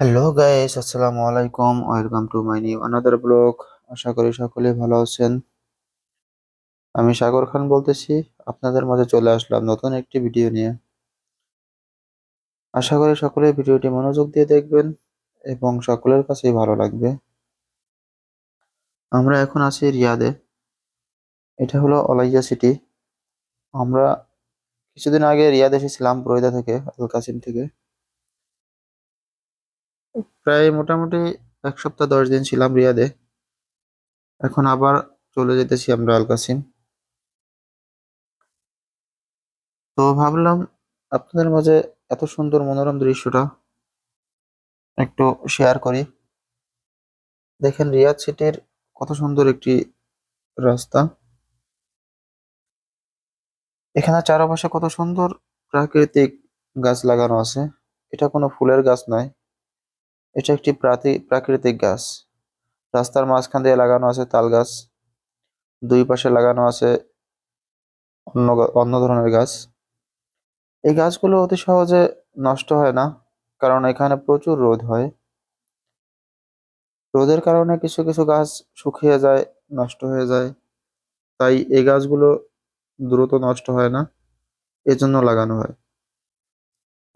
Hello guys আসসালামু আলাইকুম welcome to my new another blog আশা করি সকলে ভালো আছেন। আমি সাগর খান বলতেছি। আপনাদের মাঝে চলে আসলাম নতুন একটি ভিডিও নিয়ে। আশা করি সকলে ভিডিওটি মনোযোগ দিয়ে দেখবেন এবং সকলের কাছেই ভালো লাগবে। আমরা এখন আছি রিয়াদে। এটা হলো অলাইজা সিটি। আমরা কিছুদিন আগে রিয়াদ এসেছিলাম বুরাইদা থেকে আল কাসিম থেকে। প্রায় মোটামুটি এক সপ্তাহ দশ দিন ছিলাম রিয়াদে। এখন আবার চলে যেতেছি আমরা আল কাসিম তো ভাবলাম আপনাদের মাঝে এত সুন্দর মনোরম দৃশ্যটা একটু শেয়ার করি। দেখেন, রিয়াদ সিটির কত সুন্দর একটি রাস্তা। এখানে চারপাশে কত সুন্দর প্রাকৃতিক গাছ লাগানো আছে। এটা কোনো ফুলের গাছ নয়। এটা একটি প্রাকৃতিক গাছ। রাস্তার মাঝখান দিয়ে লাগানো আছে তাল গাছ। দুই পাশে লাগানো আছে অন্য অন্য ধরনের গাছ। এই গাছগুলো অতি সহজে নষ্ট হয় না, কারণ এখানে প্রচুর রোদ হয়। রোদের কারণে কিছু কিছু গাছ শুকিয়ে যায়, নষ্ট হয়ে যায়। তাই এই গাছগুলো দ্রুত নষ্ট হয় না, এজন্য লাগানো হয়।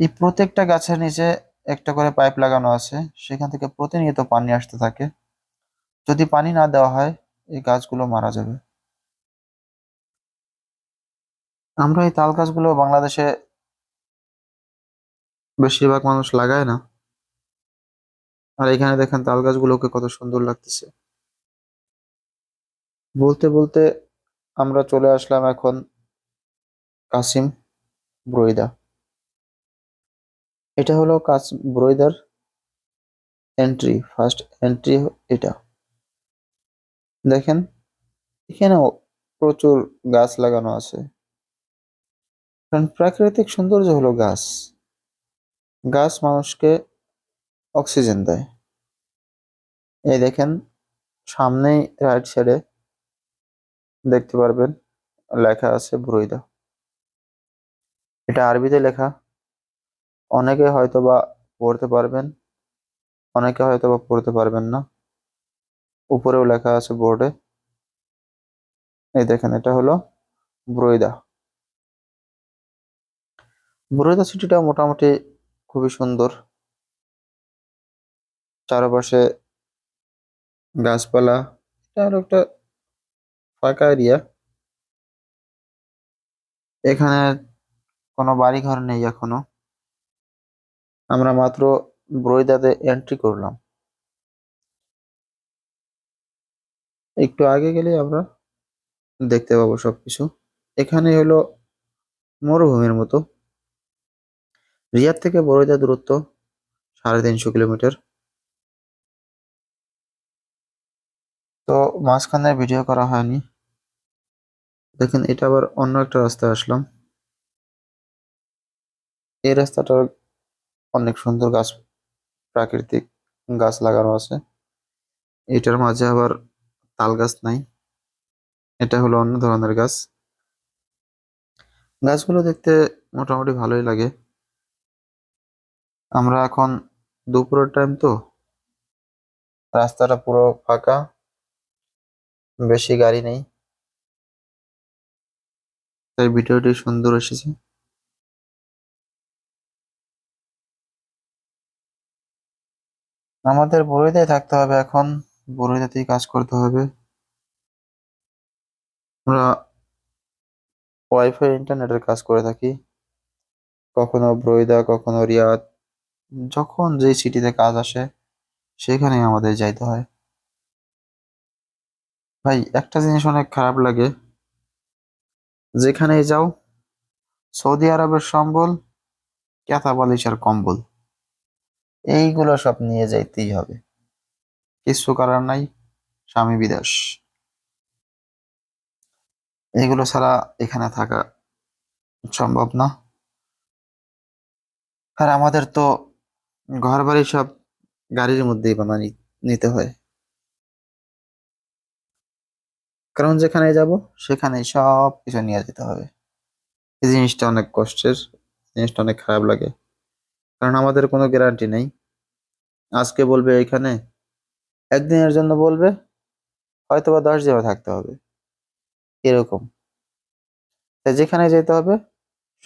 এই প্রত্যেকটা গাছের নিচে একটা করে পাইপ লাগানো আছে, সেখান থেকে প্রতিনিয়ত পানি আসতে থাকে। যদি পানি না দেওয়া হয়, এই গাছগুলো মারা যাবে। আমরা এই তাল গাছগুলো বাংলাদেশে বেশিরভাগ মানুষ লাগায় না। আর এখানে দেখেন তাল গাছগুলোকে কত সুন্দর লাগতেছে। বলতে বলতে আমরা চলে আসলাম এখন কাসিম ব্রইদা। এটা হলো কাস ব্রইদার এন্ট্রি, ফার্স্ট এন্ট্রি এটা। দেখেন, এখানেও প্রচুর গাছ লাগানো আছে। কারণ প্রাকৃতিক সৌন্দর্য হলো গাছ। গাছ মানুষকে অক্সিজেন দেয়। এই দেখেন, সামনেই রাইট সাইডে দেখতে পারবেন লেখা আছে ব্রুইদা এটা আরবিতে লেখা। অনেকে হয়তো বা পড়তে পারবেন, অনেকে হয়তো বা পড়তে পারবেন না। উপরেও লেখা আছে বোর্ডে। এই দেখেন, এটা হলো ব্রুইদা ব্রুইদা সিটিটা মোটামুটি খুবই সুন্দর। চারপাশে গাছপালা। এটা হলো একটা ফাঁকা এরিয়া। এখানে কোনো বাড়ি ঘর নেই এখনও। আমরা মাত্র ব্রইদাতে এন্ট্রি করলাম। একটু আগে গেলে আমরা দেখতে পাবো সবকিছু। এখানে হলো মরুভূমির মতো। রিয়াদ থেকে বরইদা দূরত্ব সাড়ে তিনশো কিলোমিটার। তো মাঝখানে ভিডিও করা হয়নি। দেখেন এটা আবার অন্য একটা রাস্তায় আসলাম। এই রাস্তাটা অনেক সুন্দর গাছ, প্রাকৃতিক গাছ লাগানো আছে। এটার মাঝে আবার তাল গাছ নাই। এটা হলো অন্য ধরনের গাছ। গাছগুলো দেখতে মোটামুটি ভালোই লাগে। আমরা এখন দুপুরের টাইম তো। রাস্তাটা পুরো ফাঁকা। বেশি গাড়ি নেই। তাই ভিডিওটি সুন্দর এসেছে। আমাদের বরইদায় থাকতে হবে এখন। বরইদাতেই কাজ করতে হবে। আমরা ওয়াইফাই ইন্টারনেটের কাজ করে থাকি। কখনো ব্রইদা কখনো রিয়াদ, যখন যেই সিটিতে কাজ আসে, সেখানেই আমাদের যাইতে হয়। ভাই, একটা জিনিস অনেক খারাপ লাগে। যেখানেই যাও, সৌদি আরবের সম্বল ক্যাথা বালিশ আর কম্বল। এইগুলো সব নিয়ে যাইতেই হবে। কিছু করার নাই, স্বামী বিদেশ। এগুলো ছাড়া এখানে থাকা সম্ভব না। আর আমাদের তো ঘর বাড়ি সব গাড়ির মধ্যেই বানানি নিতে হয়। কারণ যেখানে যাব সেখানে সব কিছু নিয়ে যেতে হবে। এই জিনিসটা অনেক কষ্টের, জিনিসটা অনেক খারাপ লাগে। কারণ আমাদের কোনো গ্যারান্টি নেই। আজকে বলবে এখানে একদিনের জন্য বলবে হয়তো বা দশ দিনও থাকতে হবে। এরকম। তাই যেখানে যেতে হবে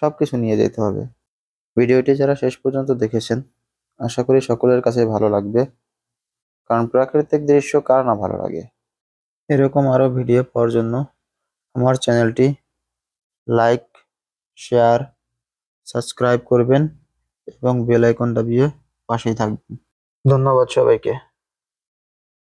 সব কিছু নিয়ে যেতে হবে। ভিডিওটি যারা শেষ পর্যন্ত দেখেছেন, আশা করি সকলের কাছে ভালো লাগবে। কারণ প্রাকৃতিক দৃশ্য কার না ভালো লাগে? এরকম আরও ভিডিও পাওয়ার জন্য আমার চ্যানেলটি লাইক, শেয়ার, সাবস্ক্রাইব করবেন। এবং বেল আইকন দাবিয়ে পাশেই থাকবেন। ধন্যবাদ সবাইকে।